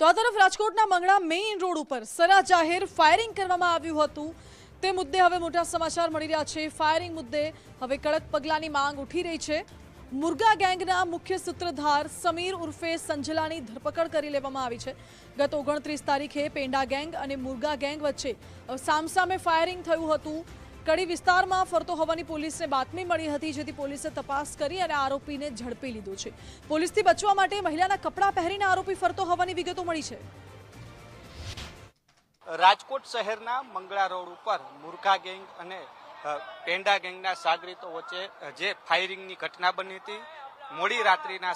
તો આ તરફ રાજકોટના મંગળા મેઇન રોડ ઉપર સરા જાહેર ફાયરિંગ કરવામાં આવ્યું હતું. તે મુદ્દે હવે મોટા સમાચાર મળી રહ્યા છે. ફાયરિંગ મુદ્દે હવે કડક પગલાંની માંગ ઉઠી રહી છે. મુર્ગા ગેંગના મુખ્ય સૂત્રધાર સમીર ઉર્ફે સંજલાની ધરપકડ કરી લેવામાં આવી છે. ગત ઓગણત્રીસ તારીખે પેંડા ગેંગ અને મુર્ગા ગેંગ વચ્ચે સામસામે ફાયરિંગ થયું હતું. કડી વિસ્તારમાં ફરતો હોવાની પોલીસને બાતમી મળી હતી, જેથી પોલીસે તપાસ કરી અને આરોપીને ઝડપી લીધો છે. પોલીસથી બચવા માટે મહિલાના કપડાં પહેરીને આરોપી ફરતો હોવાની વિગતો મળી છે. રાજકોટ શહેરના મંગળા રોડ ઉપર મુરખા ગેંગ અને પેંડા ગેંગના સાગરીતો વચ્ચે જે ફાયરિંગની ઘટના બની હતી, મોડી રાત્રિના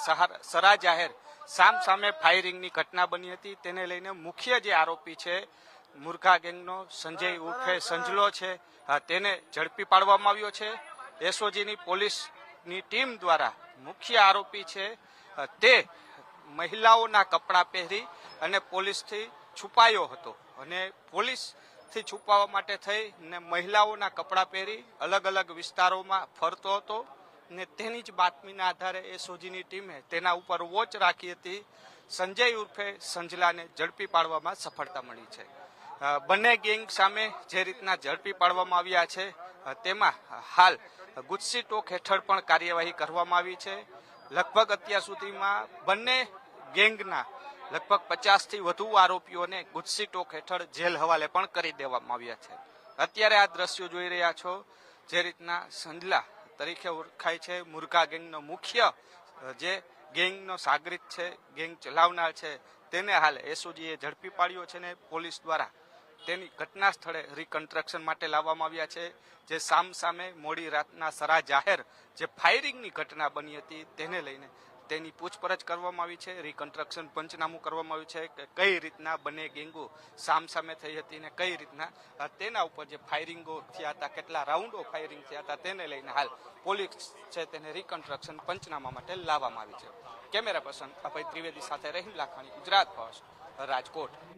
સરા જાહેર સામ સામે ફાયરિંગની ઘટના બની હતી. તેને લઈને મુખ્ય જે આરોપી છે મુરઘા ગેંગનો સંજય ઉર્ફે સંજલો છે. તેને ઝડપી પાડવામાં આવ્યો છે. એસઓજીની પોલીસની ટીમ દ્વારા મુખ્ય આરોપી છે. તે મહિલાઓના કપડાં પહેરી અને પોલીસથી છુપાયો હતો. અને પોલીસથી છુપાવવા માટે થઈ ને મહિલાઓના કપડાં પહેરી અલગ અલગ વિસ્તારોમાં ફરતો હતો ને તેની જ બાતમીના આધારે એસઓજીની ટીમે તેના ઉપર વોચ રાખી હતી. સંજય ઉર્ફે સંજલાને ઝડપી પાડવામાં સફળતા મળી છે. બંને ગેંગ સામે જે રીતના ઝડપી પાડવામાં આવ્યા છે તેમાં હાલ ગુજસી ટોક હેઠળ પણ કાર્યવાહી કરવામાં આવી છે. લગભગ અત્યાર સુધીમાં બંને ગેંગના લગભગ પચાસથી વધુ આરોપીઓને ગુજસી ટોક હેઠળ જેલ હવાલે પણ કરી દેવામાં આવ્યા છે. અત્યારે આ દ્રશ્યો જોઈ રહ્યા છો, જે રીતના સંજલા તરીકે ઓળખાય છે, મુર્ગા ગેંગનો મુખ્ય જે ગેંગનો સાગરિત છે, ગેંગ ચલાવનાર છે, તેને હાલ એસઓજીએ ઝડપી પાડ્યો છે ને પોલીસ દ્વારા તેની ઘટના સ્થળે રિકન્સ્ટ્રક્શન માટે લાવવામાં આવ્યા છે. જે સામ સામે મોડી રાતના સરા જાહેર જે ફાયરિંગની ઘટના બની હતી તેને લઈને તેની પૂછપરછ કરવામાં આવી છે. રિકન્સ્ટ્રક્શન પંચનામું કરવામાં આવ્યું છે કે કઈ રીતના બંને ગેંગો સામ સામે થઈ હતી ને કઈ રીતના તેના ઉપર જે ફાયરિંગો થયા હતા, કેટલા રાઉન્ડો ફાયરિંગ થયા હતા તેને લઈને હાલ પોલીસ છે તેને રિકન્સ્ટ્રક્શન પંચનામા માટે લાવવામાં આવી છે. કેમેરા પર્સન અભય ત્રિવેદી સાથે રહીમ લાખાણી, ગુજરાત ફર્સ્ટ, રાજકોટ.